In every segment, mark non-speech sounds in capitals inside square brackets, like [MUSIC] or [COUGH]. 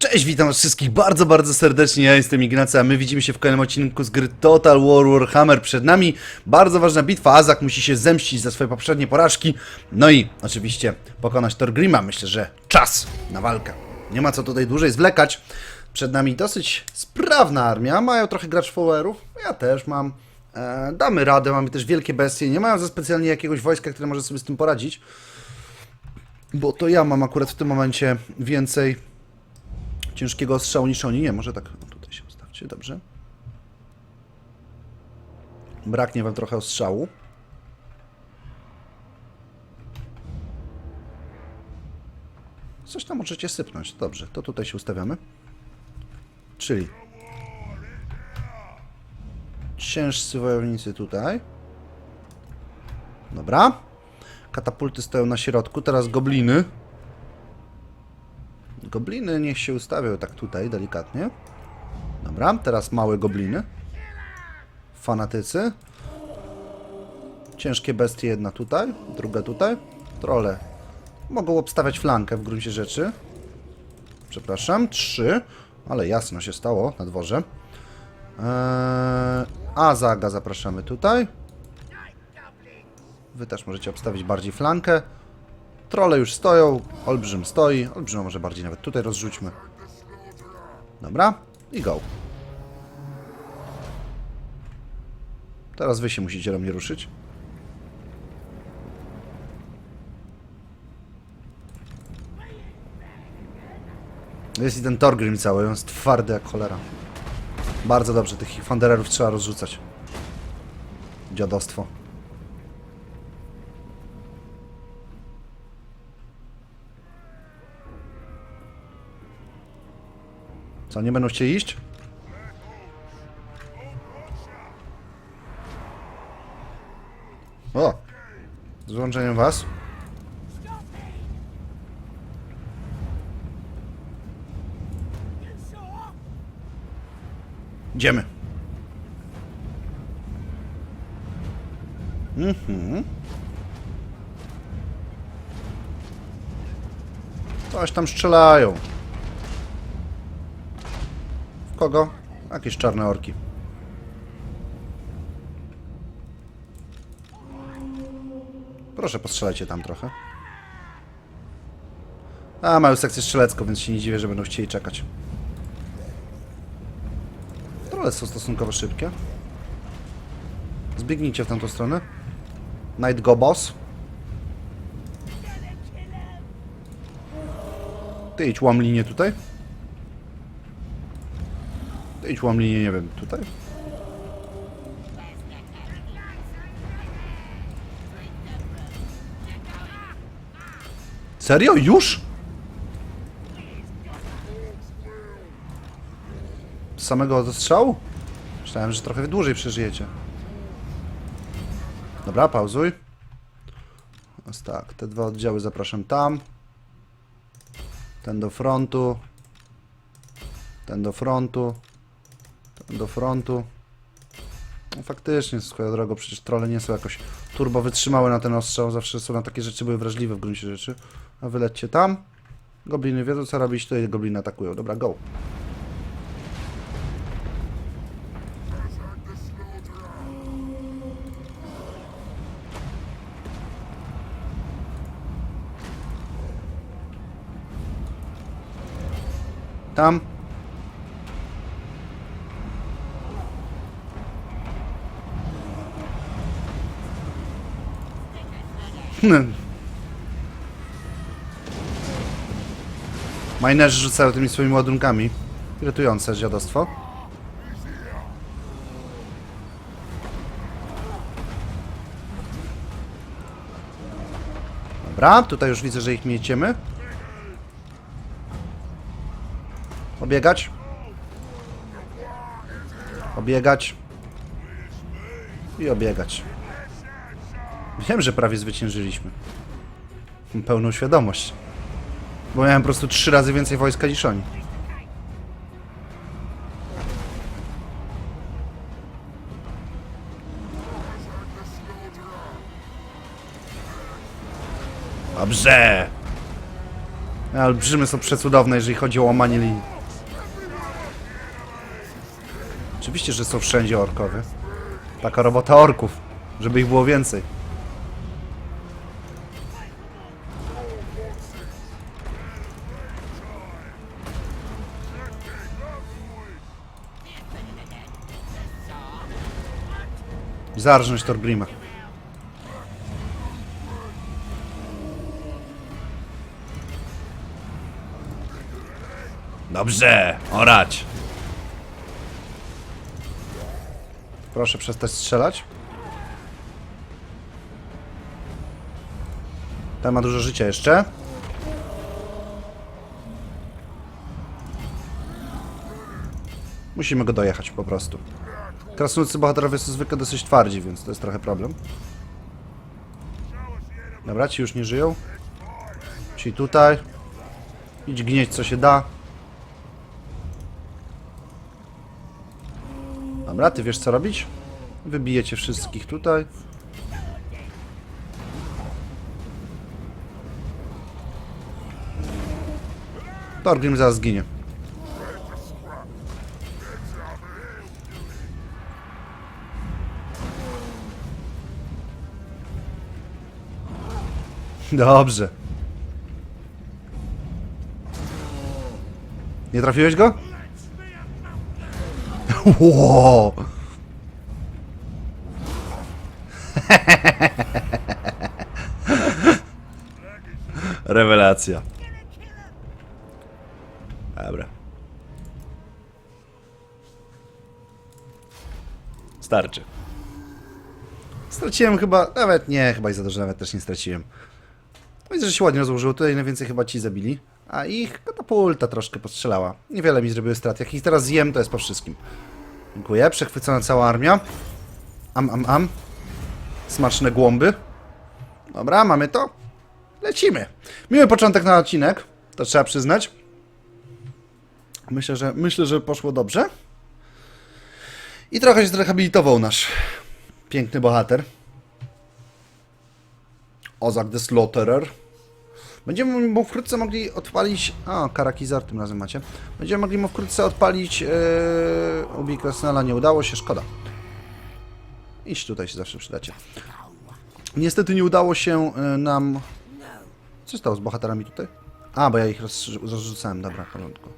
Cześć, witam was wszystkich bardzo, bardzo serdecznie. Ja jestem Ignacy, a my widzimy się w kolejnym odcinku z gry Total War Warhammer. Przed nami bardzo ważna bitwa. Azak musi się zemścić za swoje poprzednie porażki. No i oczywiście pokonać Torgrima. Myślę, że czas na walkę. Nie ma co tutaj dłużej zwlekać. Przed nami dosyć sprawna armia. Mają trochę gracz followerów. Ja też mam. E, damy radę, mamy też wielkie bestie. Nie mają za specjalnie jakiegoś wojska, które może sobie z tym poradzić. Bo to ja mam akurat w tym momencie więcej ciężkiego ostrzału niż oni. Nie, może tak o, tutaj się ustawcie, dobrze. Braknie wam trochę ostrzału. Coś tam możecie sypnąć. Dobrze, to tutaj się ustawiamy. Czyli ciężcy wojownicy tutaj. Dobra. Katapulty stoją na środku. Teraz gobliny. Gobliny niech się ustawią tak tutaj, delikatnie. Dobra, teraz małe gobliny. Fanatycy. Ciężkie bestie, jedna tutaj, druga tutaj. Trole mogą obstawiać flankę w gruncie rzeczy. Przepraszam, trzy. Ale jasno się stało na dworze. Eee, Azaga zapraszamy tutaj. Wy też możecie obstawić bardziej flankę. Trole już stoją, olbrzym stoi. Olbrzyma może bardziej nawet tutaj rozrzućmy. Dobra, i go. Teraz wy się musicie do mnie ruszyć. Jest i ten Torgrim cały, on jest twardy jak cholera. Bardzo dobrze, tych Fandererów trzeba rozrzucać. Dziadostwo. Co, nie będą chcieli iść? O! Z wyłączeniem was. Idziemy. Mhm. Coś tam strzelają. Kogo? Jakieś czarne orki. Proszę, postrzelajcie tam trochę. A, mają sekcję strzelecką, więc się nie dziwię, że będą chcieli czekać. Trole są stosunkowo szybkie. Zbiegnijcie w tamtą stronę. Night go boss. Ty idź łam linię tutaj. Idź łam nie wiem, tutaj. Serio? Już? Z samego strzału? Myślałem, że trochę dłużej przeżyjecie. Dobra, pauzuj. Więc tak, te dwa oddziały zapraszam tam. Ten do frontu. Ten do frontu. Do frontu. No faktycznie, swoją drogą, przecież trole nie są jakoś turbo wytrzymałe na ten ostrzał. Zawsze są na takie rzeczy, były wrażliwe w gruncie rzeczy. A wylećcie tam. Gobliny wiedzą co robić, tutaj gobliny atakują. Dobra, go. Tam. Minerzy rzucają tymi swoimi ładunkami. Irytujące dziadostwo. Dobra, tutaj już widzę, że ich mieciemy. Obiegać. Obiegać. I obiegać. Wiem, że prawie zwyciężyliśmy. Mam pełną świadomość. Bo miałem po prostu trzy razy więcej wojska niż oni. Dobrze. Olbrzymy są przecudowne, jeżeli chodzi o łamanie linii. Oczywiście, że są wszędzie orkowie. Taka robota orków, żeby ich było więcej. Zarżnąć Torgrima. Dobrze, orać. Proszę przestać strzelać. Ten ma dużo życia jeszcze. Musimy go dojechać po prostu. Krasnoludzcy bohaterowie są zwykle dosyć twardzi, więc to jest trochę problem. Dobra, ci już nie żyją. Ci tutaj. Idź gnieść co się da. Dobra, ty wiesz co robić? Wybijecie wszystkich tutaj. Torgrim zaraz zginie. Dobrze. Nie trafiłeś go? Wow. [LAUGHS] Rewelacja. Dobra. Starczy. Straciłem chyba, nawet nie, chyba i za dużo nawet też nie straciłem. Widzę, że się ładnie rozłożyło. Tutaj najwięcej chyba ci zabili. A ich katapulta troszkę postrzelała. Niewiele mi zrobiły strat. Jak ich teraz zjem, to jest po wszystkim. Dziękuję. Przechwycona cała armia. Am, am, am. Smaczne głąby. Dobra, mamy to. Lecimy. Miły początek na odcinek. To trzeba przyznać. Myślę, że myślę, że poszło dobrze. I trochę się zrehabilitował nasz piękny bohater. Ozak the Slaughterer. Będziemy mu wkrótce mogli odpalić... A, Karakizar tym razem macie. Będziemy mogli mu wkrótce odpalić... Yy... Ubi nie udało się, szkoda. Iść tutaj się zawsze przydacie. Niestety nie udało się yy, nam... Co stało z bohaterami tutaj? A, bo ja ich roz, rozrzucałem, dobra, w porządku.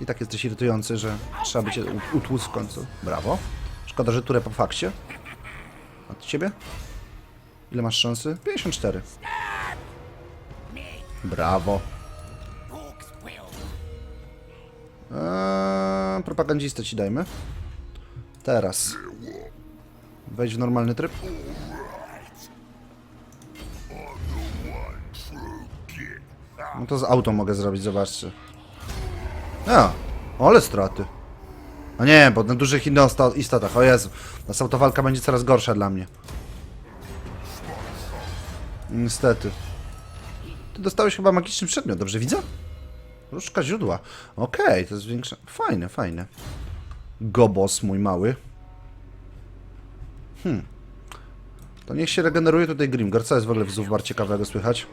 I tak jesteś irytujący, że trzeba by cię utłuc w końcu. Brawo. Szkoda, że turę po fakcie. Ty ciebie? Ile masz szansy? 54. Brawo. Eee, ci dajmy. Teraz. Wejdź w normalny tryb. No to z auto mogę zrobić, zobaczcie. A, ale straty. A nie, bo na dużych istotach, o Jezu. Ta autowalka będzie coraz gorsza dla mnie. Niestety. Ty dostałeś chyba magiczny przedmiot, dobrze widzę? Różdżka źródła. Okej, to jest większe. Fajne, fajne. Gobos, mój mały. Hmm. To niech się regeneruje tutaj Grimgor. Co jest w ogóle w Zufbar ciekawego słychać?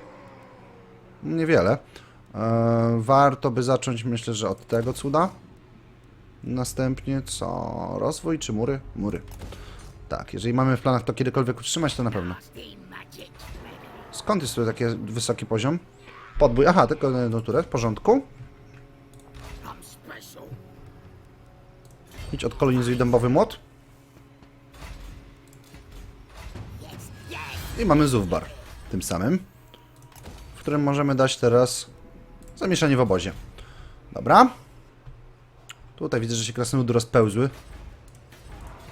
Niewiele. Eee, warto by zacząć, myślę, że od tego cuda. Następnie co? Rozwój czy mury? Mury. Tak, jeżeli mamy w planach to kiedykolwiek utrzymać, to na pewno. Skąd jest tu taki wysoki poziom? Podbój. Aha, tylko na jedną turę. W porządku. Idź odkolonizuj dębowy młot. I mamy Zufbar. Tym samym. W którym możemy dać teraz zamieszanie w obozie. Dobra. Tutaj widzę, że się krasnoludy rozpełzły.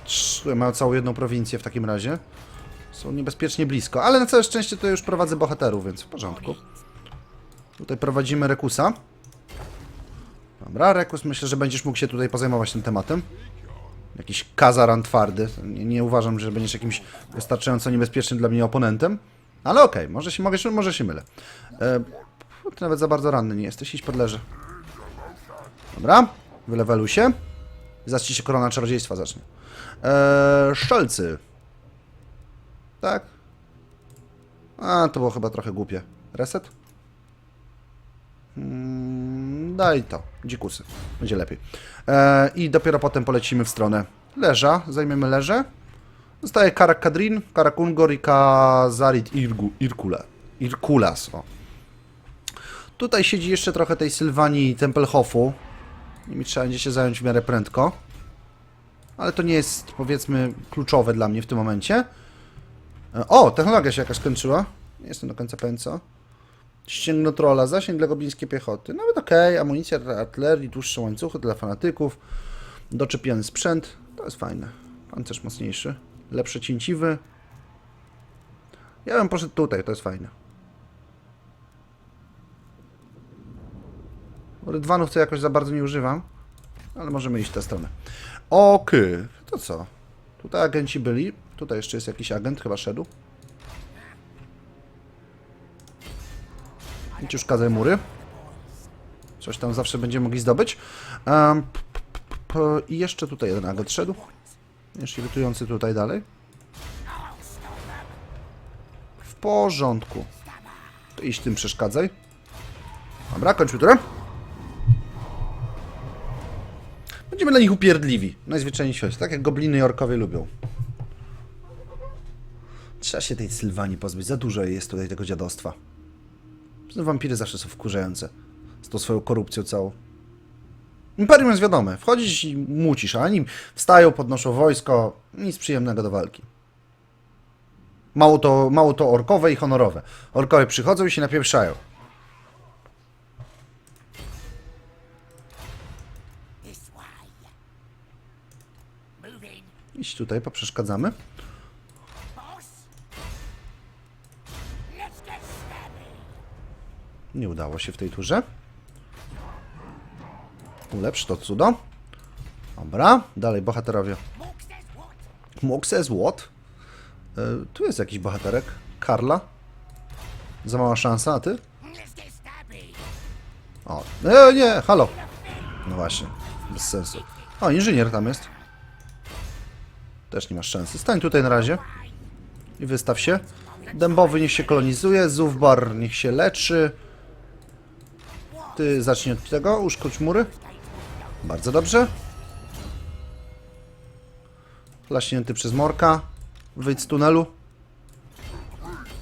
Trz- Mają całą jedną prowincję w takim razie. Są niebezpiecznie blisko, ale na całe szczęście to już prowadzę bohaterów, więc w porządku. Tutaj prowadzimy Rekusa. Dobra, Rekus, myślę, że będziesz mógł się tutaj pozajmować tym tematem. Jakiś kazaran twardy. Nie, nie uważam, że będziesz jakimś wystarczająco niebezpiecznym dla mnie oponentem. Ale okej, może, się, mogę, może się mylę. E, ty nawet za bardzo ranny nie jesteś, idź pod leże. Dobra, wyleweluj się. Ci się korona czarodziejstwa zacznie. E, szczelcy. Tak? A, to było chyba trochę głupie. Reset? Mm, daj to, dzikusy. Będzie lepiej. E, I dopiero potem polecimy w stronę leża. Zajmiemy leże. Zostaje Karak Kadrin, Karak Ungor i Kazarit Irgu, Irkule. Irkulas, o. Tutaj siedzi jeszcze trochę tej Sylwanii Tempelhofu. Nimi trzeba będzie się zająć w miarę prędko. Ale to nie jest, powiedzmy, kluczowe dla mnie w tym momencie. E, O, technologia się jakaś skończyła. Nie jestem do końca pewien co. Ścięgno trolla, zasięg dla goblińskiej piechoty. Nawet okej, amunicja dla artylerii, dłuższe łańcuchy dla fanatyków, doczepiony sprzęt. To jest fajne. Pancerz mocniejszy. Lepsze cięciwy. Ja bym poszedł tutaj, to jest fajne. Rydwanów to jakoś za bardzo nie używam, ale możemy iść w tę stronę. Okej, to co? Tutaj agenci byli. Tutaj jeszcze jest jakiś agent, chyba szedł. Idź już kazaj mury. Coś tam zawsze będziemy mogli zdobyć. Um, I jeszcze tutaj jeden agent szedł. Jeszcze irytujący tutaj dalej. W porządku. To iść tym przeszkadzaj. Dobra, kończmy turę. Będziemy dla nich upierdliwi. Najzwyczajniej w. Tak jak gobliny i orkowie lubią. Trzeba się tej Sylwanii pozbyć. Za dużo jest tutaj tego dziadostwa. Zresztą Wampiry zawsze są wkurzające. Z tą swoją korupcją całą. Imperium jest wiadome. Wchodzisz i mucisz, a oni wstają, podnoszą wojsko. Nic przyjemnego do walki. Mało to, mało to orkowe i honorowe. Orkowie przychodzą i się napieprzają. Iść tutaj, poprzeszkadzamy. Nie udało się w tej turze. Ulepsz to cudo. Dobra, dalej bohaterowie. Says what? Y, tu jest jakiś bohaterek. Karla. Za mała szansa, a ty? O, e, nie, halo. No właśnie, bez sensu. O, inżynier tam jest. Też nie masz szansy. Stań tutaj na razie. I wystaw się. Dębowy niech się kolonizuje, Zufbar niech się leczy. Ty zacznij od tego, uszkodź mury. Bardzo dobrze. Laśnięty przez Morka. Wyjdź z tunelu.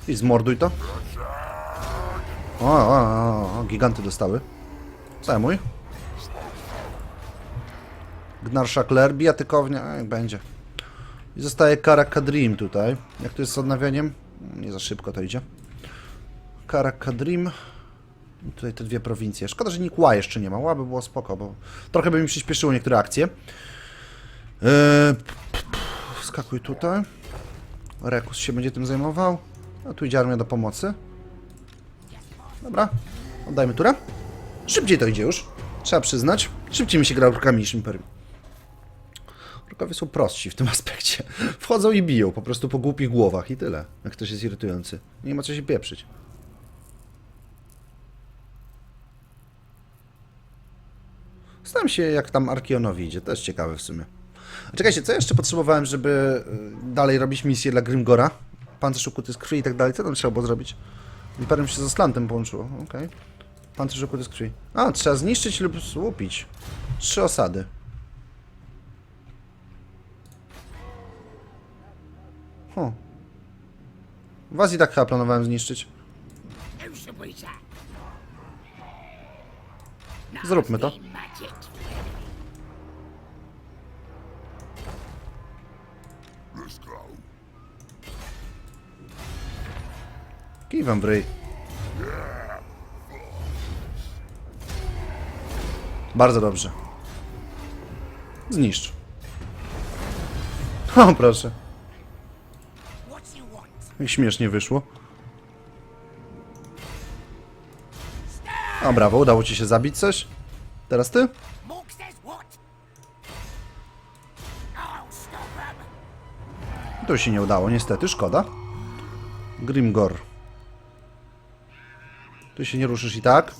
I zmorduj to. O, o, o, giganty dostały. Zajmuj. Gnarsza Kler, bijatykownia, a jak będzie. I zostaje Karakadrim tutaj. Jak to jest z odnawianiem? Nie za szybko to idzie. Karakadrim. I Tutaj te dwie prowincje. Szkoda, że nikt Ła jeszcze nie ma. Ła by było spoko, bo trochę by mi przyspieszyło niektóre akcje. Eee, wskakuj tutaj. Rekus się będzie tym zajmował. A tu idzie armia do pomocy. Dobra, oddajmy turę. Szybciej to idzie już, trzeba przyznać. Szybciej mi się gra orkami niż Imperium. Orkowie są prostsi w tym [LAUGHS] aspekcie. Wchodzą i biją po prostu po głupich głowach i tyle. Jak ktoś jest irytujący. Nie ma co się pieprzyć. Zastanawiam się, jak tam Arkionowi idzie. To jest ciekawe w sumie. Czekajcie, co jeszcze potrzebowałem, żeby y, dalej robić misję dla Grimgora? Pancerz ukuty z krwi i tak dalej. Co tam trzeba było zrobić? Imperium się z Aslantem połączyło. Okej. Pancerz ukuty z krwi. A, trzeba zniszczyć lub słupić. Trzy osady. Huh. Was i tak chyba planowałem zniszczyć. Zróbmy to. Kij wam w ryj. Bardzo dobrze. Zniszcz. O, proszę. Śmiesznie wyszło. O, brawo, udało ci się zabić coś? Teraz ty? To się nie udało, niestety, szkoda. Grimgor. Ty się nie ruszysz i tak.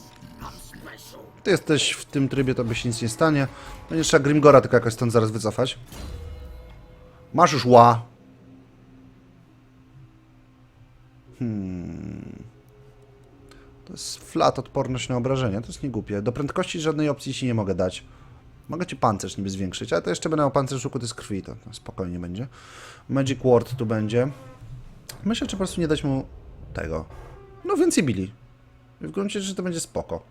Ty jesteś w tym trybie, to by się nic nie stanie. Będzie trzeba Grimgora tylko jakoś stąd zaraz wycofać. Masz już ła. Hmm. To jest flat odporność na obrażenia, to jest niegłupie. Do prędkości żadnej opcji ci nie mogę dać. Mogę ci pancerz niby zwiększyć, ale to jeszcze będę miał pancerz ukuty z krwi, to, to spokojnie będzie. Magic Ward tu będzie. Myślę, czy po prostu nie dać mu tego. No więcej bili. W gruncie rzeczy to będzie spoko.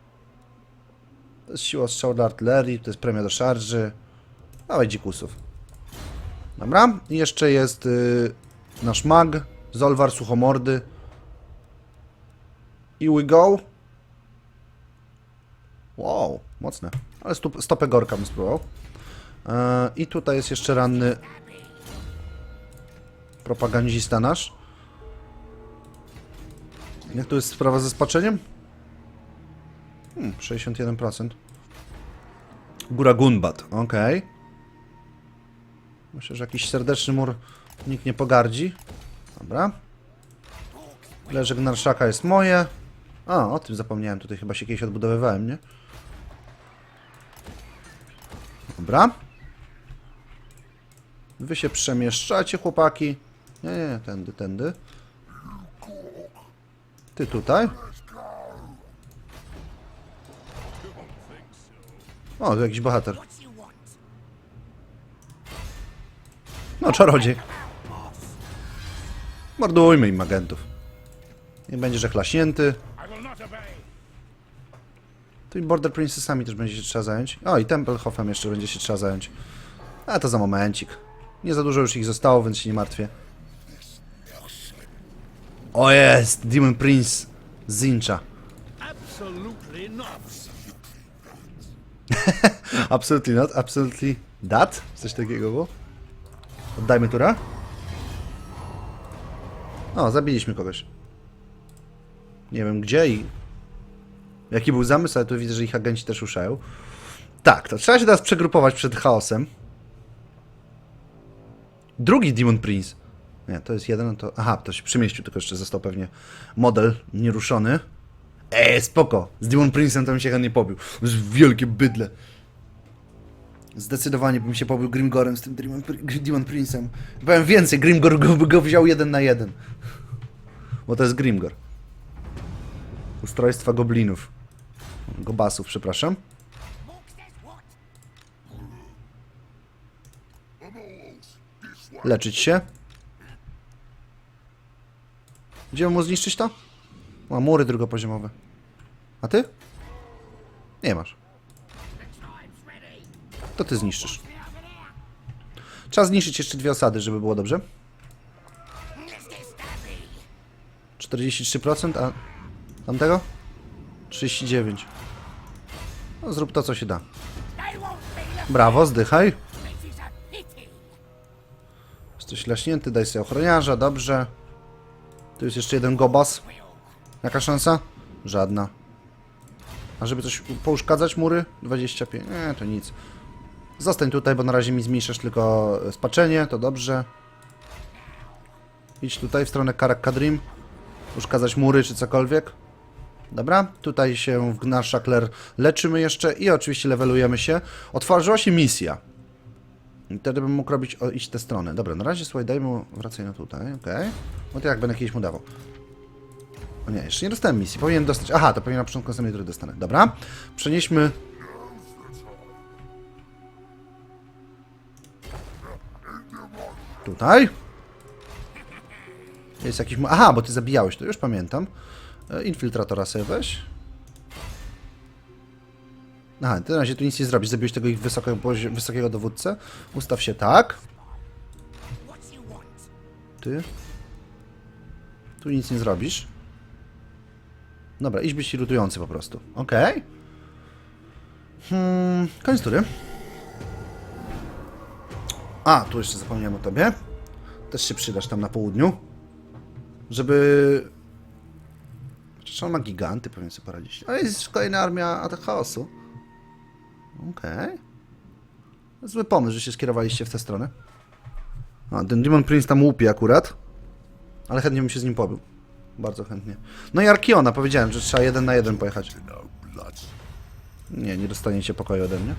To jest siła strzału do artylerii, to jest premia do szarży. Dawaj dzikusów. Dobra, i jeszcze jest y, nasz mag, Zolwar Suchomordy. I we go. Wow, mocne. Ale stup, stopę gorka bym spróbował. E, I tutaj jest jeszcze ranny propagandista nasz. Jak tu jest sprawa ze spaczeniem? Hmm, 61%. Góra Gunbat, okej. Myślę, że jakiś serdeczny mur nikt nie pogardzi. Dobra. Leżek Narszaka jest moje. A, o tym zapomniałem. Tutaj chyba się kiedyś odbudowywałem, nie? Dobra. Wy się przemieszczacie, chłopaki. Nie, nie, nie, tędy, tędy. Ty tutaj. O, tu jakiś bohater. No, czarodziej. Mordujmy im agentów. Nie będzie, że chlaśnięty. I will not obey. Tu i Border Princessami też będzie się trzeba zająć. O, i Tempelhofem jeszcze będzie się trzeba zająć. A to za momencik. Nie za dużo już ich zostało, więc się nie martwię. O jest! Demon Prince Zincha. [LAUGHS] Absolutely not, absolutely that? Coś takiego było? Oddajmy tura. O, zabiliśmy kogoś. Nie wiem gdzie i... Jaki był zamysł, ale tu widzę, że ich agenci też ruszają. Tak, to trzeba się teraz przegrupować przed chaosem. Drugi Demon Prince. Nie, to jest jeden, to... Aha, to się przemieścił, tylko jeszcze został pewnie model nieruszony. Eee, spoko. Z Demon Prince'em to bym się chętnie pobił. To jest wielkie bydle. Zdecydowanie bym się pobił Grimgorem z tym Demon, Demon Prince'em. Powiem więcej, Grimgor go, go wziął jeden na jeden. Bo to jest Grimgor. Ustrojstwa goblinów. Gobasów, przepraszam. Leczyć się. Idziemy mu zniszczyć to? Ma mury drugopoziomowe. A ty? Nie masz. To ty zniszczysz. Trzeba zniszczyć jeszcze dwie osady, żeby było dobrze. Mr. Stabby. 43%, a tamtego? 39. No, zrób to, co się da. Brawo, zdychaj. Jesteś laśnięty, daj sobie ochroniarza, dobrze. Tu jest jeszcze jeden gobas. Jaka szansa? Żadna. A żeby coś pouszkadzać mury? 25. Nie, to nic. Zostań tutaj, bo na razie mi zmniejszasz tylko spaczenie, to dobrze. Idź tutaj w stronę Karak Kadrim. Uszkadzać mury czy cokolwiek. Dobra, tutaj się w Szakler leczymy jeszcze i oczywiście levelujemy się. Otworzyła się misja. I wtedy bym mógł robić, o, iść w tę stronę. Dobra, na razie słuchaj, daj mu, wracaj na tutaj, okej. No to jak będę kiedyś mu dawał. O nie, jeszcze nie dostałem misji, powinien dostać, aha, to pewnie na początku następnej tury dostanę. Dobra, przenieśmy... Tutaj. Jest jakiś... Aha, bo ty zabijałeś, to już pamiętam. E, Infiltratora sobie weź. Aha, ty na razie tu nic nie zrobisz. Zabiłeś tego ich wysokiego, dowódcę. Ustaw się tak. Ty. Tu nic nie zrobisz. Dobra, idź być irytujący po prostu. Okej. Hmm, koniec tury. A, tu jeszcze zapomniałem o tobie. Też się przydasz tam na południu. Żeby... Przecież on ma giganty, powinien sobie poradzić. Ale jest kolejna armia atak chaosu. Okej. Zły pomysł, że się skierowaliście w tę stronę. A, ten Demon Prince tam łupi akurat. Ale chętnie bym się z nim pobył. Bardzo chętnie. No i Arkiona, powiedziałem, że trzeba jeden na jeden pojechać. Nie, nie dostaniecie pokoju ode mnie.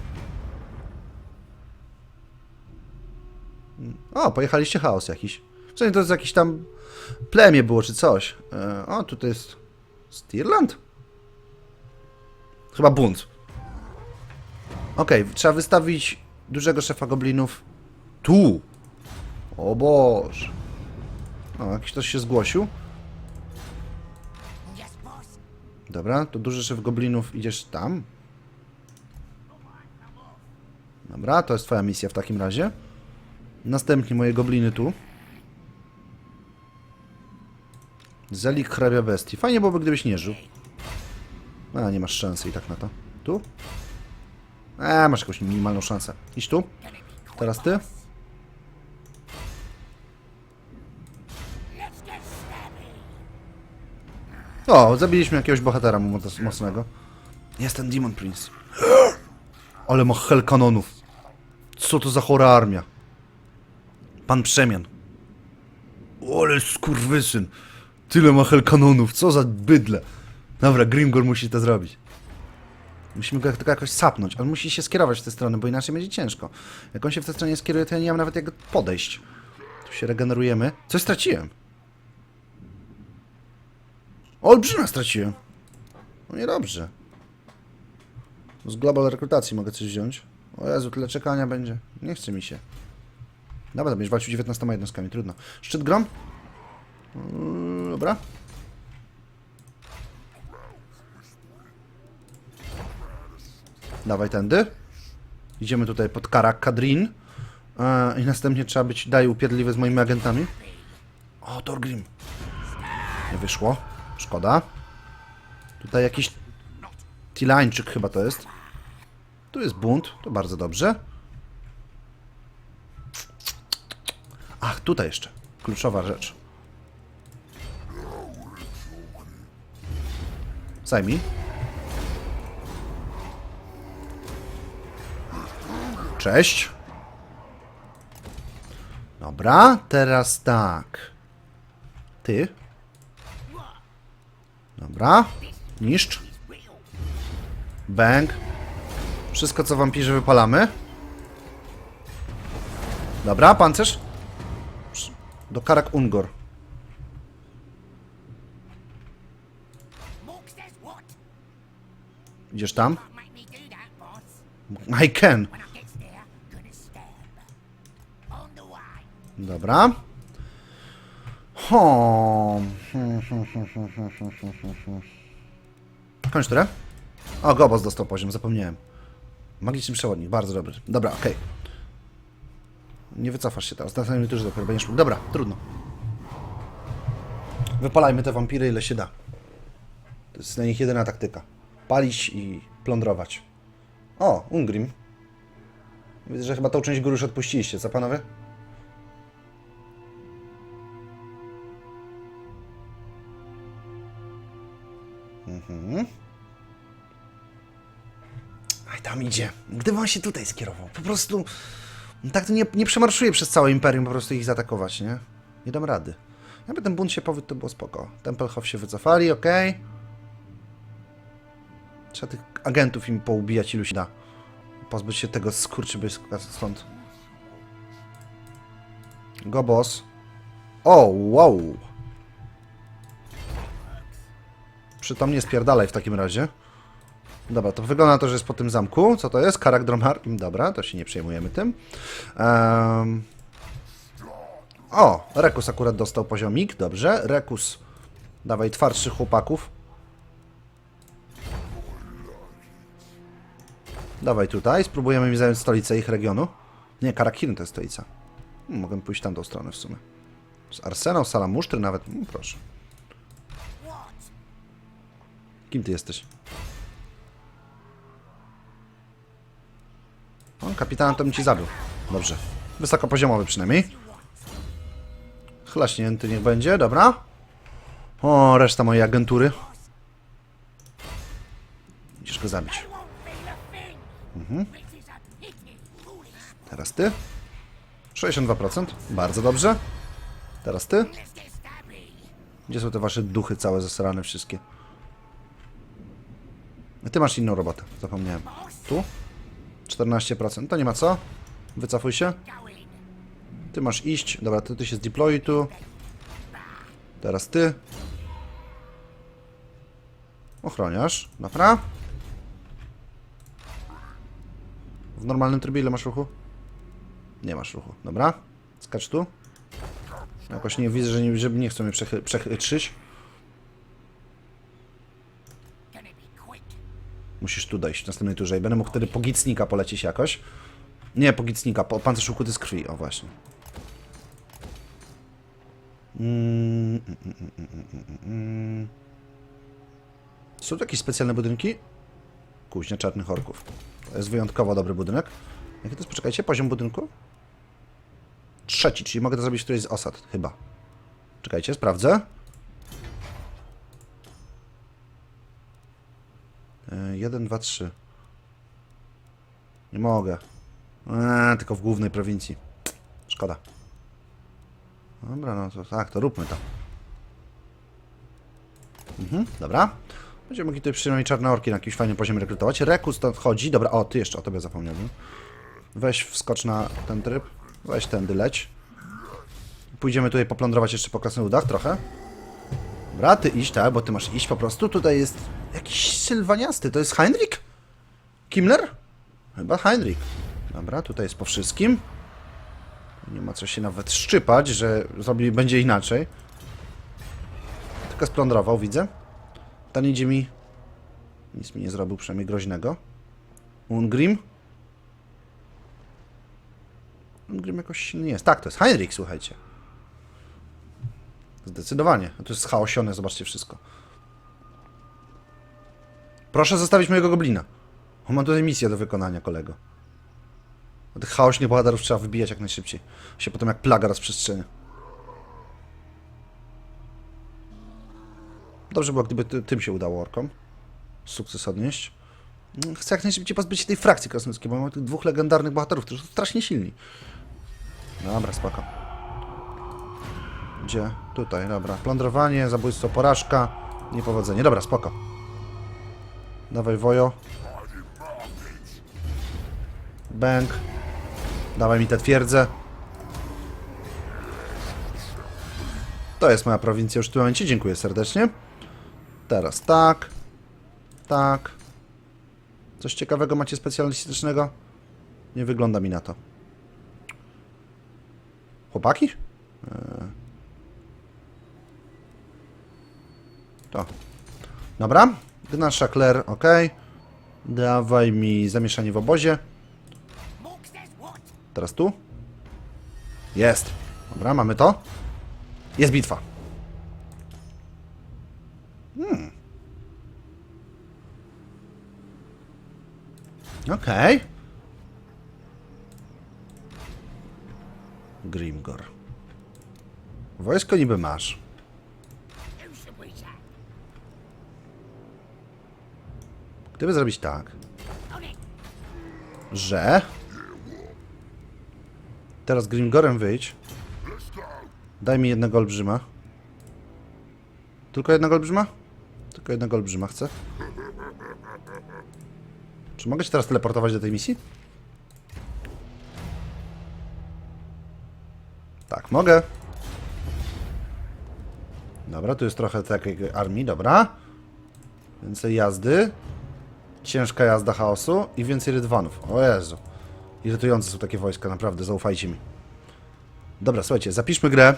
O, pojechaliście chaos jakiś. W sensie to jest jakiś tam plemię było czy coś. E, O, tutaj jest Stirland? Chyba bunt. Okej, trzeba wystawić dużego szefa goblinów tu. O Boże. O, jakiś ktoś się zgłosił. Dobra, to duży szef goblinów, idziesz tam. Dobra, to jest twoja misja w takim razie. Następnie moje gobliny tu. Zelik hrabia bestii. Fajnie byłoby, gdybyś nie żył. A, nie masz szansy i tak na to. Tu? A, masz jakąś minimalną szansę. Idź tu. Teraz ty. O, zabiliśmy jakiegoś bohatera moc- mocnego. Jest ten Demon Prince. [GASPS] Ale ma hel kanonów. Co to za chora armia? Pan Przemian. Ale skurwysyn. Tyle ma hel kanonów. Co za bydle. Dobra, Grimgor musi to zrobić. Musimy go tylko jakoś sapnąć. On musi się skierować w tę stronę, bo inaczej będzie ciężko. Jak on się w tę stronę skieruje, to ja nie mam nawet jak podejść. Tu się regenerujemy. Coś straciłem. Olbrzyma straciłem. No niedobrze. Z global rekrutacji mogę coś wziąć. O Jezu, tyle czekania będzie. Nie chce mi się. Dobra, będziesz walczył 19 jednostkami, trudno. Szczyt grom? Yy, dobra. Dawaj tędy. Idziemy tutaj pod Karak Kadrin. E, I następnie trzeba być dalej upierdliwy z moimi agentami. O, Torgrim. Nie wyszło. Szkoda. Tutaj jakiś Tilańczyk chyba to jest. Tu jest bunt, to bardzo dobrze. Ach, tutaj jeszcze. Kluczowa rzecz. Zajmij. Cześć. Dobra, teraz tak. Ty. Dobra. Niszcz. Bang. Wszystko co wampirzy wypalamy. Dobra, pancerz. Do Karak Ungor. Idziesz tam? I can. Dobra. Ho. Kończ turę. O, Gobos dostał poziom, zapomniałem. Magiczny przewodnik, bardzo dobry. Dobra, okej. Nie wycofasz się teraz, następny turze dopiero będziesz mógł. Dobra, trudno. Wypalajmy te wampiry ile się da. To jest na nich jedyna taktyka. Palić i plądrować. O, Ungrim. Widzę, że chyba tą część góry już odpuściliście, co panowie? Aj, tam idzie. Gdyby on się tutaj skierował, po prostu... Tak to nie, nie przez całe Imperium, po prostu ich zaatakować, nie? Nie dam rady. Jakby ten bunt się powiódł, to było spoko. Tempelhof się wycofali, ok. Trzeba tych agentów im poubijać ilu się da. Pozbyć się tego skurczybyska stąd. Go boss. O, wow. Przytomnie spierdalaj w takim razie. Dobra, to wygląda na to, że jest po tym zamku. Co to jest? Karak Dromar? Dobra, to się nie przejmujemy tym. Ehm... O, Rekus akurat dostał poziomik. Dobrze, Rekus. Dawaj twardszych chłopaków. Dawaj tutaj, spróbujemy mi zająć stolicę ich regionu. Nie, Karakin to jest stolica. Hmm, mogę pójść tamtą stronę w sumie. Z Arsenał, Sala Musztry nawet. Hmm, proszę. Kim ty jesteś? O, kapitan to bym ci zabił. Dobrze. Wysokopoziomowy przynajmniej. Chlaśnięty niech będzie, dobra. O, reszta mojej agentury. Musisz go zabić. Foolish. Teraz ty. 62%. Bardzo dobrze. Teraz ty. Gdzie są te wasze duchy całe zasrane wszystkie? Ty masz inną robotę, zapomniałem. Tu? 14%. To nie ma co. Wycofuj się. Ty masz iść. Dobra, ty, ty się zdeployuj tu. Teraz ty. Ochroniarz. Dobra. Normalnym trybie ile masz ruchu? Nie masz ruchu, dobra. Skacz tu. Jakoś nie widzę, że nie, że nie chcą mnie przechy- przechytrzyć. Musisz tu dojść w następnej turze i będę mógł wtedy po gicnika polecieć jakoś. Nie, po gicnika, po pancerz ukuty z krwi, o właśnie. Mm, mm, mm. Są tu jakieś specjalne budynki? Kuźnia czarnych orków. To jest wyjątkowo dobry budynek. Jaki to jest, poczekajcie, poziom budynku? Trzeci, czyli mogę to zrobić w którejś z osad, chyba. Czekajcie, sprawdzę. E, Jeden, dwa, trzy. Nie mogę. Eee, tylko w głównej prowincji. Szkoda. Dobra, no to tak, to róbmy to. Mhm, dobra. Będziemy mogli tutaj przynajmniej czarne orki na jakimś fajnym poziomie rekrutować. Reku stąd chodzi. Dobra, o, ty jeszcze o tobie zapomniałem. Weź wskocz na ten tryb. Weź tędy leć. Pójdziemy tutaj poplądrować jeszcze po krasnoludach trochę. Dobra, ty iść, tak, bo ty masz iść po prostu. Tutaj jest jakiś sylwaniasty. To jest Heinrich? Kimmler? Chyba Heinrich. Dobra, tutaj jest po wszystkim. Nie ma co się nawet szczypać, że zrobi, będzie inaczej. Tylko splądrował, widzę. Ten idzie mi... Nic mi nie zrobił, przynajmniej groźnego. Ungrim? Ungrim jakoś silny jest. Tak, to jest Heinrich, słuchajcie. Zdecydowanie. To jest chaosione, zobaczcie wszystko. Proszę zostawić mojego goblina. On ma tutaj misję do wykonania, kolego. Tych chaośnych bohaterów trzeba wybijać jak najszybciej. Się potem jak plaga rozprzestrzenia. Dobrze było, gdyby ty, tym się udało orkom. Sukces odnieść. Mm, Chcę jak najszybciej pozbyć się tej frakcji krasnoludzkiej, bo mamy tych dwóch legendarnych bohaterów, którzy są strasznie silni. Dobra, spoko. Gdzie? Tutaj, dobra. Plądrowanie, zabójstwo, porażka, niepowodzenie. Dobra, spoko. Dawaj, Wojo. Bęk. Dawaj mi tę twierdzę. To jest moja prowincja już w tym momencie. Dziękuję serdecznie. Teraz tak. Tak. Coś ciekawego macie specjalistycznego? Nie wygląda mi na to. Chłopaki? Eee. To. Dobra. Gna Szakler, ok. Dawaj mi zamieszanie w obozie. Teraz tu. Jest. Dobra, mamy to. Jest bitwa. Hmm. Okej. Grimgor. Wojsko niby masz. Gdyby zrobić tak, że... Teraz Grimgorem wyjdź. Daj mi jednego olbrzyma. Tylko jednego olbrzyma? Tylko jednego olbrzyma chcę. Czy mogę się teraz teleportować do tej misji? Tak, mogę. Dobra, tu jest trochę takiej armii, dobra. Więcej jazdy. Ciężka jazda chaosu i więcej rydwanów. O Jezu. Irytujące są takie wojska, naprawdę, zaufajcie mi. Dobra, słuchajcie, zapiszmy grę.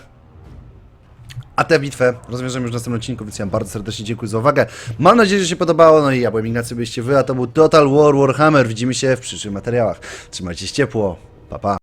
A tę bitwę rozwiążemy już w następnym odcinku, więc ja bardzo serdecznie dziękuję za uwagę. Mam nadzieję, że się podobało. No i ja byłem Ignacy, byliście wy, a to był Total War Warhammer. Widzimy się w przyszłych materiałach. Trzymajcie się ciepło. Pa, pa.